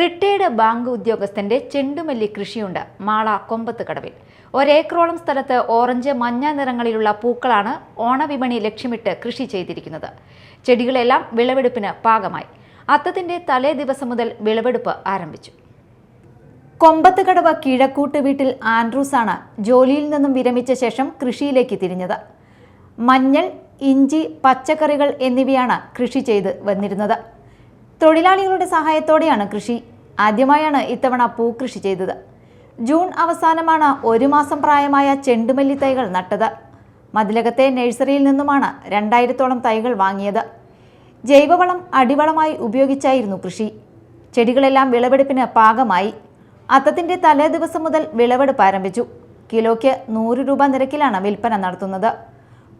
Retired bank ഉദ്യോഗസ്ഥന്റെ ചെണ്ടുമല്ലി കൃഷിയുണ്ട്. മാള കൊമ്പത്ത് കടവിൽ. ഒരേക്കറോളം സ്ഥലത്ത് ഓറഞ്ച് മഞ്ഞ നിറങ്ങളിലുള്ള പൂക്കളാണ് ഓണവിപണി ലക്ഷ്യമിട്ട് കൃഷി ചെയ്തിരിക്കുന്നത്. ചെടികളെല്ലാം വിളവെടുപ്പിന് പാകമായി. അത്തത്തിന്റെ തലേ ദിവസം മുതൽ വിളവെടുപ്പ് ആരംഭിച്ചു. കൊമ്പത്തുകടവ് കിഴക്കൂട്ട് വീട്ടിൽ ആൻഡ്രൂസാണ് ജോലിയിൽ നിന്നും വിരമിച്ച ശേഷം കൃഷിയിലേക്ക് തിരിഞ്ഞത്. മഞ്ഞൾ ഇഞ്ചി പച്ചക്കറികൾ എന്നിവയാണ് കൃഷി ചെയ്ത് വന്നിരുന്നത്. തൊഴിലാളികളുടെ സഹായത്തോടെയാണ് കൃഷി. ആദ്യമായാണ് ഇത്തവണ പൂക്കൃഷി ചെയ്തത്. ജൂൺ അവസാനമാണ് ഒരു മാസം പ്രായമായ ചെണ്ടുമല്ലി തൈകൾ നട്ടത്. മതിലകത്തെ നഴ്സറിയിൽ നിന്നുമാണ് രണ്ടായിരത്തോളം തൈകൾ വാങ്ങിയത്. ജൈവവളം അടിവളമായി ഉപയോഗിച്ചായിരുന്നു കൃഷി. ചെടികളെല്ലാം വിളവെടുപ്പിന് പാകമായി. അത്തത്തിന്റെ തലേ ദിവസം മുതൽ വിളവെടുപ്പ് ആരംഭിച്ചു. കിലോയ്ക്ക് നൂറ് രൂപ നിരക്കിലാണ് വിൽപ്പന നടത്തുന്നത്.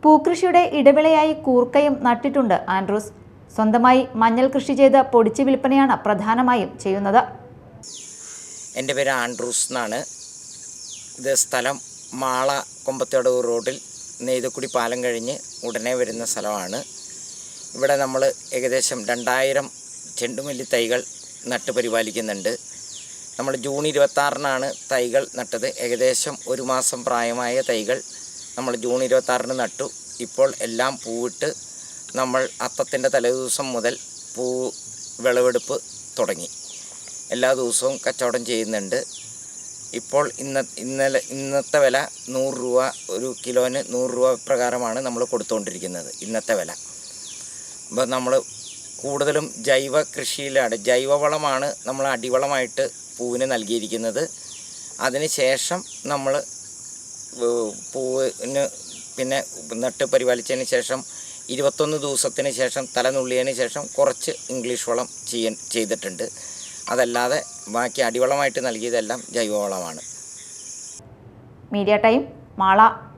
പൂക്കൃഷിയുടെ ഇടവിളയായി കൂർക്കയും നട്ടിട്ടുണ്ട് ആൻഡ്രൂസ്. സ്വന്തമായി മഞ്ഞൾ കൃഷി ചെയ്ത് പൊടിച്ച് വിൽപ്പനയാണ് പ്രധാനമായും ചെയ്യുന്നത്. എന്റെ പേര് ആൻഡ്രൂസ് എന്നാണ്. ഇത് സ്ഥലം മാള കൊമ്പത്തേടവ് റോഡിൽ നെയ്തക്കുടി പാലം കഴിഞ്ഞ് ഉടനെ വരുന്ന സ്ഥലമാണ്. ഇവിടെ നമ്മൾ ഏകദേശം രണ്ടായിരം ചെണ്ടുമല്ലി തൈകൾ നട്ട് പരിപാലിക്കുന്നുണ്ട്. നമ്മൾ ജൂൺ ഇരുപത്താറിനാണ് തൈകൾ നട്ടത്. ഏകദേശം ഒരു മാസം പ്രായമായ തൈകൾ നമ്മൾ ജൂൺ ഇരുപത്താറിന് നട്ടു. ഇപ്പോൾ എല്ലാം പൂവിട്ട് നമ്മൾ അത്തത്തിന്റെ തലേദിവസം മുതൽ പൂ വിളവെടുപ്പ് തുടങ്ങി. എല്ലാ ദിവസവും കച്ചവടം ചെയ്യുന്നുണ്ട്. ഇപ്പോൾ ഇന്ന ഇന്നലെ ഇന്നത്തെ വില നൂറ് രൂപ ഒരു കിലോന് നൂറ് രൂപ പ്രകാരമാണ് നമ്മൾ കൊടുത്തുകൊണ്ടിരിക്കുന്നത് ഇന്നത്തെ വില. അപ്പോൾ നമ്മൾ കൂടുതലും ജൈവ കൃഷിയിലാണ് ജൈവവളമാണ് നമ്മൾ അടിവളമായിട്ട് പൂവിന് നൽകിയിരിക്കുന്നത്. അതിന് ശേഷം നമ്മൾ പൂവിന് പിന്നെ നട്ട് പരിപാലിച്ചതിന് ശേഷം ഇരുപത്തൊന്ന് ദിവസത്തിന് ശേഷം തലനുള്ളിയതിന് ശേഷം കുറച്ച് ഇംഗ്ലീഷ് വളം ചെയ്യാൻ ചെയ്തിട്ടുണ്ട്. അതല്ലാതെ ബാക്കി അടിവളമായിട്ട് നൽകിയതെല്ലാം ജൈവവളമാണ്. Media time Mala.